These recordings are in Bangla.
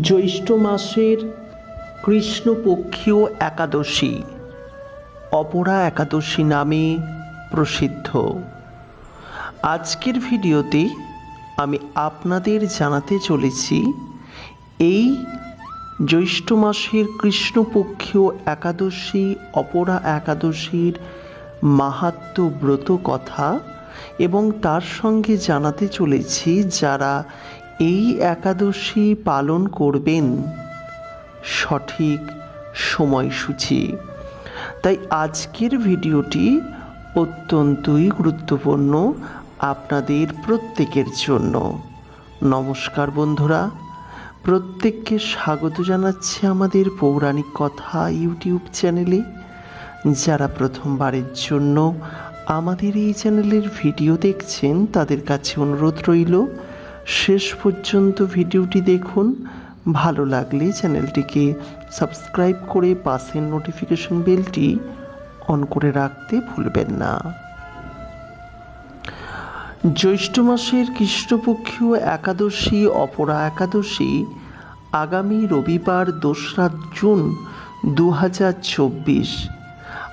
জ্যৈষ্ঠ মাসের কৃষ্ণপক্ষীয় একাদশী, অপরা একাদশী নামে প্রসিদ্ধ। আজকের ভিডিওতে আমি আপনাদের জানাতে চলেছি, এই জ্যৈষ্ঠ মাসের কৃষ্ণপক্ষীয় একাদশী, অপরা একাদশীর মাহাত্ম ব্রত কথা এবং তার সঙ্গে জানাতে চলেছি যারা এই একাদশী পালন করবেন। সঠিক সময়সূচি। তাই আজকের ভিডিওটি অত্যন্তই গুরুত্বপূর্ণ আপনাদের প্রত্যেকের জন্য। নমস্কার বন্ধুরা। প্রত্যেককে স্বাগত জানাচ্ছি আমাদের পৌরাণিক কথা ইউটিউব চ্যানেলে। যারা প্রথমবারের জন্য আমাদের এই চ্যানেলের ভিডিও দেখছেন, তাদের কাছে অনুরোধ রইল শেষ পর্যন্ত ভিডিওটি দেখুন। ভালো লাগলে চ্যানেলটিকে সাবস্ক্রাইব করে পাশের নোটিফিকেশন বেলটি অন করে রাখতে ভুলবেন না। জ্যৈষ্ঠ মাসের কৃষ্ণপক্ষীয় একাদশী, অপরা একাদশী আগামী রবিবার দোসরা জুন দু চব্বিশ।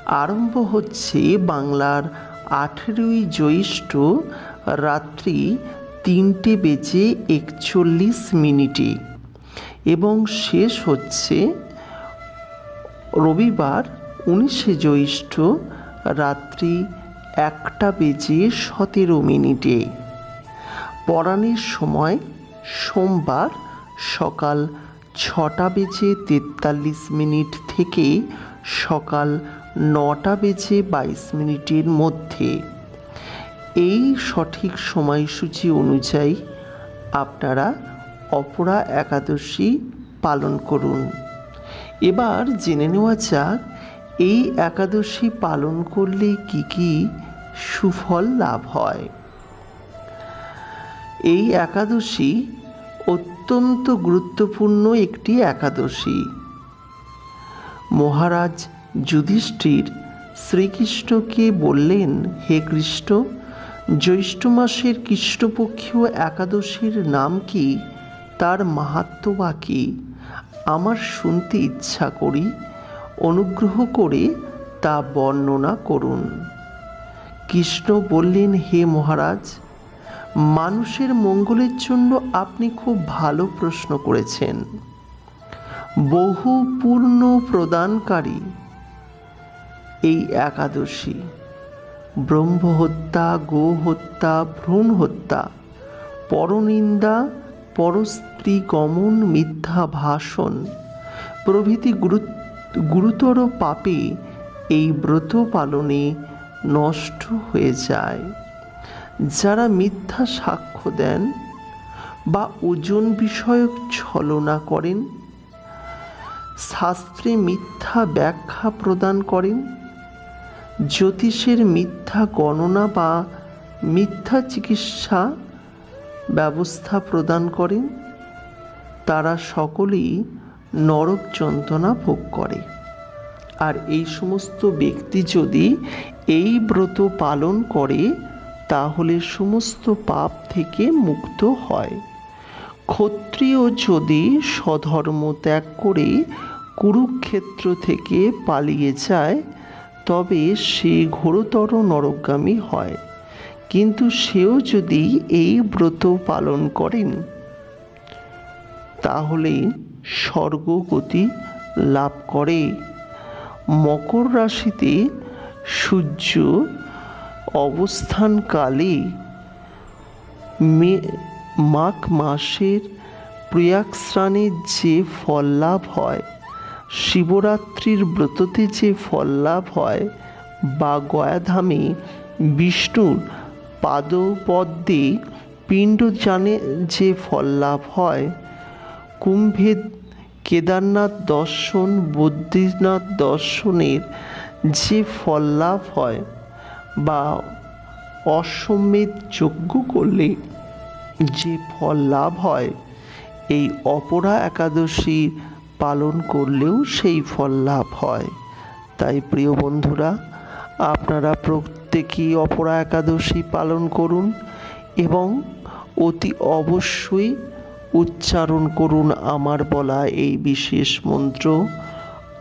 আরম্ভ হচ্ছে বাংলার আঠেরোই জ্যৈষ্ঠ রাত্রি তিনটে বেজে একচল্লিশ মিনিটে। এবং শেষ হচ্ছে রবিবার উনিশে জ্যৈষ্ঠ রাত্রি একটা বেজে সতেরো মিনিটে। পরাণের সময় সোমবার সকাল ছটা বেজে তেতাল্লিশ মিনিট থেকে সকাল নটা বেজে বাইশ মিনিটের মধ্যে। এই সঠিক সময়সূচি অনুযায়ী আপনারা অপরা একাদশী পালন করুন। এবার জেনে নেওয়া যাক, এই একাদশী পালন করলে কি কি সুফল লাভ হয়। এই একাদশী অত্যন্ত গুরুত্বপূর্ণ একটি একাদশী। মহারাজ যুধিষ্ঠির শ্রীকৃষ্ণকে বললেন, হে কৃষ্ণ জ্যৈষ্ঠ মাসের কৃষ্ণপক্ষীয় একাদশীর নাম কি? তার মাহাত্ম বা কী? আমার শুনতে ইচ্ছা করি, অনুগ্রহ করে তা বর্ণনা করুন। কৃষ্ণ বললেন, হে মহারাজ, মানুষের মঙ্গলের জন্য আপনি খুব ভালো প্রশ্ন করেছেন। বহু পূর্ণ প্রদানকারী এই একাদশী ব্রহ্মহত্যা, গোহত্যা ভ্রূণ হত্যা পরনিন্দা পরস্ত্রী গমন মিথ্যা ভাষণ। প্রভৃতি গুরুতর পাপে এই ব্রত পালনে নষ্ট হয়ে যায়। যারা মিথ্যা সাক্ষ্য দেন বা ওজন বিষয়ক ছলনা করেন, শাস্ত্রে মিথ্যা ব্যাখ্যা প্রদান করেন জ্যোতিষের মিথ্যা গণনা বা মিথ্যা চিকিৎসা ব্যবস্থা প্রদান করেন। তারা সকলেই নরক যন্ত্রণা ভোগ করে। আর এই সমস্ত ব্যক্তি যদি এই ব্রত পালন করে, তাহলে সমস্ত পাপ থেকে মুক্ত হয়। ক্ষত্রিয় যদি স্বধর্ম ত্যাগ করে, কুরুক্ষেত্র থেকে পালিয়ে যায় তবে সে ঘোরতর নরকগামী হয়। কিন্তু সেও যদি এই ব্রত পালন করেন, তাহলে স্বর্গগতি লাভ করে। মকর রাশিতে সূর্য অবস্থানকালে মে, মাঘ মাসের প্রিয়াক্স্রানে যে ফল লাভ হয় শিবরাত্রির ব্রততে যে ফল লাভ হয় বা গয়াধামে বিষ্ণুর পাদপদ্মে পিণ্ড জানে যে ফল লাভ হয়, কুম্ভে কেদারনাথ দর্শন, বদ্রীনাথ দর্শনের যে ফল লাভ হয় বা অশ্বমেধ যজ্ঞ করলে যে ফল লাভ হয়, এই অপরা একাদশী পালন করলেও সেই ফল লাভ হয়। তাই প্রিয় বন্ধুরা, আপনারা প্রত্যেকেই অপরা একাদশী পালন করুন এবং অতি অবশ্যই উচ্চারণ করুন আমার বলা এই বিশেষ মন্ত্র,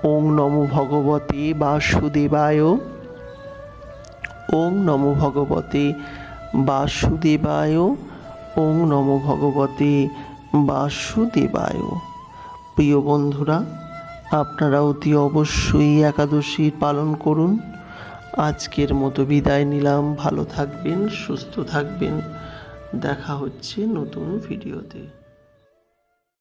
ওং নমো ভগবতে বাসুদেবায়। ওং নমো ভগবতে বাসুদেবায়। ওং নমো ভগবতে বাসুদেবায়। প্রিয় বন্ধুরা, আপনারা অতি অবশ্যই একাদশী পালন করুন। আজকের মতো বিদায় নিলাম। ভালো থাকবেন, সুস্থ থাকবেন। দেখা হচ্ছে নতুন ভিডিওতে।